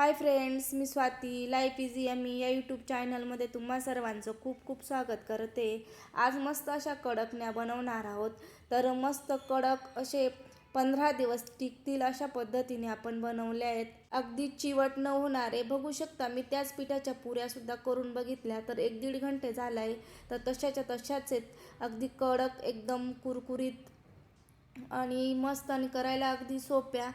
हाय friends मी Swati. Life easy amy या YouTube चॅनलमध्ये तुम्हा सर्वांचं खूप खूप स्वागत करते. आज मस्त अशा कडकण्या बनवणार आहोत. तर मस्त कडक असे पंधरा दिवस टिकतील अशा पद्धतीने आपण बनवले आहेत. अगदी चिवट न होणारे बघू शकता मी त्याच पिठाच्या पुऱ्यासुद्धा करून बघितल्या तर एक दीड घंटे झाला आहे तर तशाच्या तशाच आहेत. अगदी कडक एकदम कुरकुरीत आणि मस्त आणि करायला अगदी सोप्या.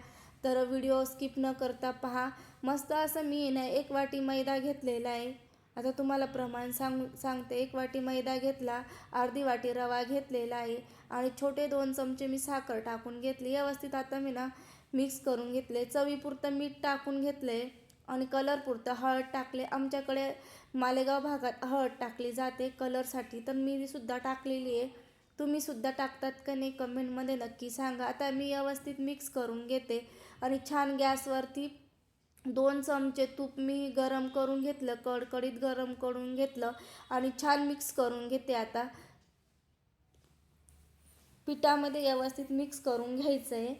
तर व्हिडिओ स्किप न करता पहा. मस्त असं मी ना एक वाटी मैदा घेतलेला आहे. आता तुम्हाला प्रमाण सांग सांगते. एक वाटी मैदा घेतला अर्धी वाटी रवा घेतलेला आहे आणि छोटे दोन चमचे मी साखर टाकून घेतली. व्यवस्थित आता मी ना मिक्स करून घेतले. चवीपुरतं मीठ टाकून घेतले आणि कलरपुरतं हळद टाकले. आमच्याकडे मालेगाव भागात हळद टाकली जाते. कलरसाठी तर मी सुद्धा टाकलेली आहे. तुम्ही सुद्धा टाकतात का नाही कमेंटमध्ये नक्की सांगा. आता मी व्यवस्थित मिक्स करून घेते. आणि छान गॅसवरती दोन चमचे तूप मी गरम करून घेतलं कडकडीत गरम करून घेतलं आणि छान मिक्स करून घेते आता. पिठामध्ये व्यवस्थित मिक्स करून घ्यायचं आहे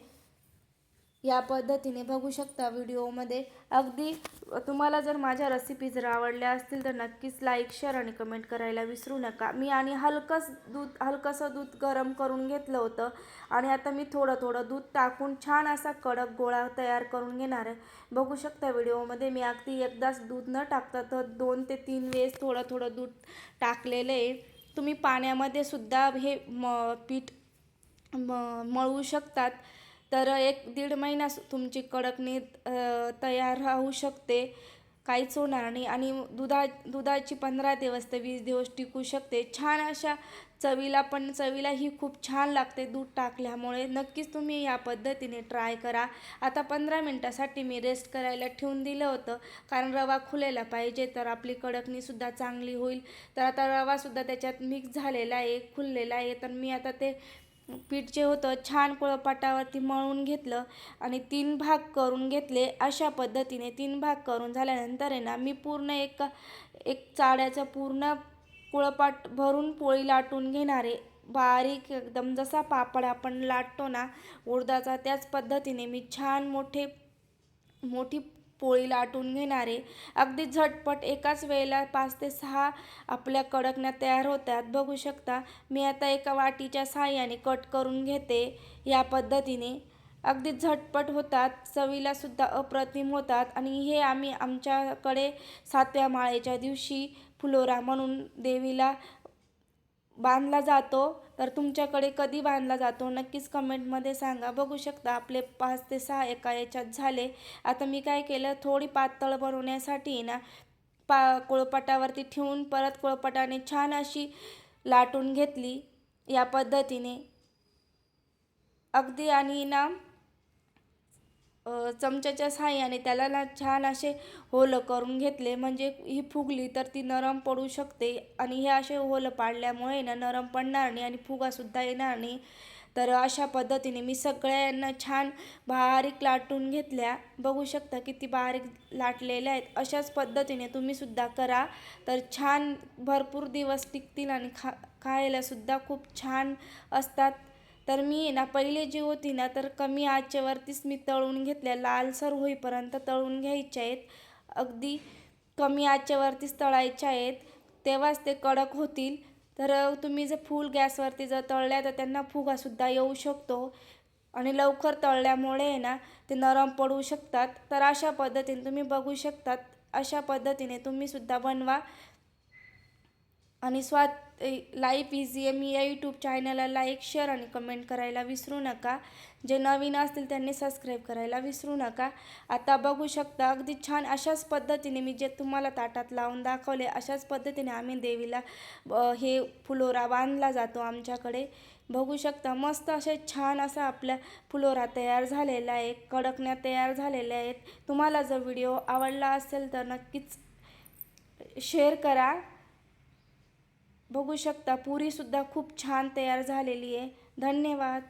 या पद्धतीने बघू शकता व्हिडिओमध्ये. अगदी तुम्हाला जर माझ्या रेसिपी जर आवडल्या असतील तर नक्कीच लाईक शेअर आणि कमेंट करायला विसरू नका. मी आणि हलकंच दूध हलकंसं दूध गरम करून घेतलं होतं आणि आता मी थोडं थोडं दूध टाकून छान असा कडक गोळा तयार करून घेणार आहे. बघू शकता व्हिडिओमध्ये मी अगदी एकदाच दूध न टाकता तर दोन ते तीन वेळेस थोडं थोडं दूध टाकलेलं आहे. तुम्ही पाण्यामध्ये सुद्धा हे म पीठ म मळवू शकतात. तर एक दीड महिना तुमची कडकणी तयार राहू शकते. काहीच होणार नाही. आणि दुधा दुधाची पंधरा दिवस ते वीस दिवस टिकू शकते. छान अशा चवीला पण चवीला ही खूप छान लागते दूध टाकल्यामुळे. नक्कीच तुम्ही या पद्धतीने ट्राय करा. आता पंधरा मिनटासाठी मी रेस्ट करायला ठेवून दिलं होतं. कारण रवा खुलेला पाहिजे तर आपली कडकणीसुद्धा चांगली होईल. तर आता रवासुद्धा त्याच्यात मिक्स झालेला आहे खुललेला आहे. तर मी आता ते पीठ जे होतं छान कुळपाटावरती मळून घेतलं आणि तीन भाग करून घेतले. अशा पद्धतीने तीन भाग करून झाल्यानंतर आहे ना मी पूर्ण एक एक चाड्याचं पूर्ण कुळपाट भरून पोळी लाटून घेणारे बारीक एकदम जसा पापड आपण लाटतो ना उडदाचा त्याच पद्धतीने मी छान मोठे मोठी पोळी लाटून घेणारे. अगदी झटपट एकाच वेळेला पाच ते सहा आपल्या कडकण्या तयार होतात. बघू शकता मी आता एका वाटीच्या साह्याने कट करून घेते या पद्धतीने. अगदी झटपट होतात चवीलासुद्धा अप्रतिम होतात आणि हे आम्ही आमच्याकडे सातव्या माळेच्या दिवशी फुलोरा म्हणून देवीला बांधला जातो तर तुमच्याकडे कधी बांधला जातो? नक्कीच कमेंटमध्ये सांगा. बघू शकता आपले पाच ते सहा एका याच्यात झाले. आता मी काय केलं? थोडी पातळ बनवण्यासाठी ना पा कोळपटावरती ठेवून परत कोळपटाने छान अशी लाटून घेतली या पद्धतीने. अगदी आणि ना चमच्याच्या साह्याने त्याला ना छान असे होलं करून घेतले. म्हणजे ही फुगली तर ती नरम पडू शकते आणि हे असे होलं पाडल्यामुळे ना नरम पडणार नाही आणि फुगासुद्धा येणार नाही. तर अशा पद्धतीने मी सगळ्यांना छान बारीक लाटून घेतल्या. बघू शकता किती बारीक लाटलेल्या आहेत. अशाच पद्धतीने तुम्हीसुद्धा करा. तर छान भरपूर दिवस टिकतील आणि खा खायलासुद्धा खूप छान असतात. तर मी ना पहिले जी होती ना तर कमी आचेवरतीच मी तळून घेतल्या. लालसर होईपर्यंत तळून घ्यायच्या आहेत. अगदी कमी आचेवरतीच तळायच्या आहेत. तेव्हाच ते कडक होतील. तर तुम्ही जर फुल गॅसवरती जर तळल्या तर त्यांना फुगासुद्धा येऊ शकतो. आणि लवकर तळल्यामुळे ना ते नरम पडू शकतात. तर अशा पद्धतीने तुम्ही बघू शकतात. अशा पद्धतीने तुम्हीसुद्धा बनवा. आणि स्वात लाईफ इझी आहे. मी या यूट्यूब चॅनलला लाईक शेअर आणि कमेंट करायला विसरू नका. जे नवीन असतील त्यांनी सबस्क्राईब करायला विसरू नका. आता बघू शकता अगदी छान अशाच पद्धतीने मी जे तुम्हाला ताटात लावून दाखवले अशाच पद्धतीने आम्ही देवीला हे फुलोरा बांधला जातो आमच्याकडे. बघू शकता मस्त असे छान असा आपल्या फुलोरा तयार झालेला आहे कडकण्या तयार झालेल्या आहेत. तुम्हाला जर व्हिडिओ आवडला असेल तर नक्कीच शेअर करा. बघू शकता. पुरीसुद्धा खूप छान तयार झालेली आहे. धन्यवाद.